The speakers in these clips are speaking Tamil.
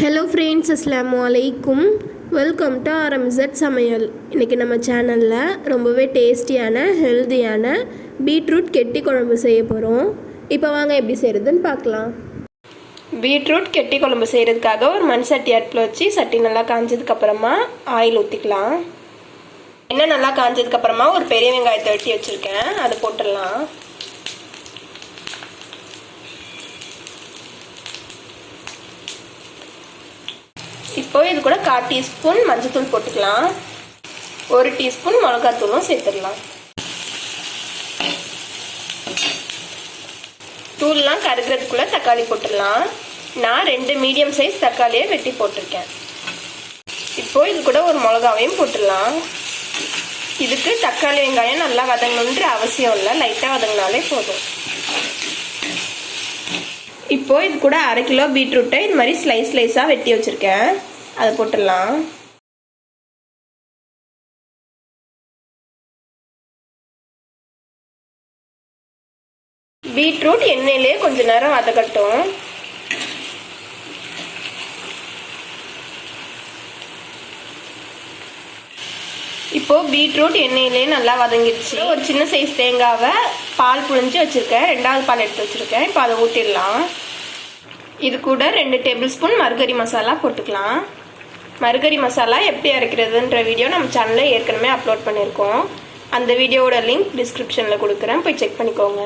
ஹலோ ஃப்ரெண்ட்ஸ் அஸ்லாம் வலைக்கும் வெல்கம் டு ஆர்எம்சட் சமையல் இன்றைக்கி நம்ம சேனலில் ரொம்பவே டேஸ்டியான ஹெல்தியான பீட்ரூட் கெட்டி குழம்பு செய்ய போகிறோம் இப்போ வாங்க எப்படி செய்கிறதுன்னு பார்க்கலாம். பீட்ரூட் கெட்டி குழம்பு செய்கிறதுக்காக ஒரு மண் சட்டி அடுப்பில் வச்சு சட்டி நல்லா காஞ்சதுக்கப்புறமா ஆயில் ஊற்றிக்கலாம் எண்ணெய் நல்லா காஞ்சதுக்கப்புறமா ஒரு பெரிய வெங்காயத்தை வெட்டி வச்சுருக்கேன். அதை போட்டுடலாம். இப்போ இது கூட கால் டீஸ்பூன் மஞ்சத்தூள் போட்டுக்கலாம். ஒரு டீஸ்பூன் மிளகாத்தூளும் சேர்த்துடலாம். தூள்லாம் கருகிறதுக்குள்ளே தக்காளி போட்டுடலாம். நான் ரெண்டு மீடியம் சைஸ் தக்காளியை வெட்டி போட்டிருக்கேன். இப்போ இது கூட ஒரு மிளகாவையும் போட்டுடலாம். இதுக்கு தக்காளி வெங்காயம் நல்லா வதங்கணுன்ற அவசியம் இல்லை. லைட்டாக வதங்கினாலே போதும். இப்போ இது கூட அரை கிலோ பீட்ரூட்டை இது மாதிரி ஸ்லைஸ் ஸ்லைஸாக வெட்டி வச்சுருக்கேன். அதை போட்டுடலாம். பீட்ரூட் எண்ணெயிலே கொஞ்சம் நேரம் வதக்கட்டும். இப்போ பீட்ரூட் எண்ணெயிலே நல்லா வதங்கிடுச்சு. ஒரு சின்ன சைஸ் தேங்காவை பால் புழிஞ்சு வச்சுருக்கேன். ரெண்டாவது பால் எடுத்து வச்சுருக்கேன். இப்போ அதை ஊற்றிடலாம் இது கூட ரெண்டு டேபிள் ஸ்பூன் மருகரி மசாலா போட்டுக்கலாம். மருகரி மசாலா எப்படி அரைக்கிறதுன்ற வீடியோ நம்ம சேனலில் ஏற்கனவே அப்லோட் பண்ணியிருக்கோம். அந்த வீடியோவோட லிங்க் டிஸ்கிரிப்ஷனில் கொடுக்குறேன். போய் செக் பண்ணிக்கோங்க.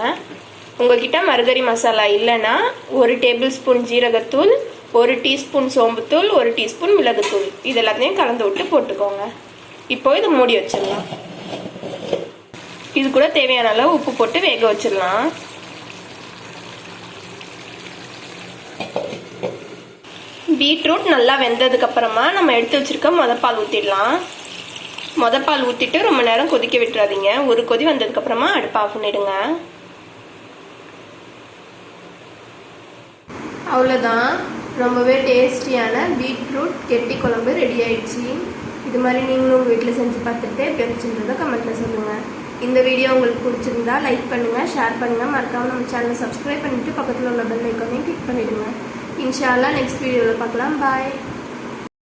உங்ககிட்ட மருகரி மசாலா இல்லைன்னா ஒரு டேபிள் ஸ்பூன் ஜீரகத்தூள் ஒரு டீஸ்பூன் சோம்புத்தூள் ஒரு டீஸ்பூன் மிளகுத்தூள். இது எல்லாத்தையும் கலந்து விட்டு போட்டுக்கோங்க. இப்போ இது மூடி வச்சிடலாம். இது கூட தேவையான அளவு உப்பு போட்டு வேக வச்சிடலாம். பீட்ரூட் நல்லா வெந்ததுக்கு அப்புறமா நம்ம எடுத்து வச்சிருக்க மொதப்பால் பால் ஊற்றிடலாம் மொதப்பால் பால் ஊற்றிட்டு ரொம்ப நேரம் கொதிக்க விட்டுறாதீங்க. ஒரு கொதி வந்ததுக்கு அப்புறமா அடுப்பு ஆஃப் பண்ணிடுங்க. அவ்வளோதான் ரொம்பவே டேஸ்டியான பீட்ரூட் கெட்டி குழம்பு ரெடி ஆயிடுச்சு. இது மாதிரி நீங்களும் உங்கள் வீட்டில் செஞ்சு பார்த்துட்டு பிடிச்சிருந்ததை கமெண்ட்டில் சொல்லுங்கள் இந்த வீடியோ உங்களுக்கு பிடிச்சிருந்தா லைக் பண்ணுங்கள் ஷேர் பண்ணுங்கள் மறக்காமல் நம்ம சேனலை சப்ஸ்கிரைப் பண்ணிவிட்டு பக்கத்தில் உள்ள பெல் ஐக்கானையும் கிளிக் பண்ணிவிடுங்க இன்ஷால்லா நெக்ஸ்ட் வீடியோவில் பார்க்கலாம். பாய்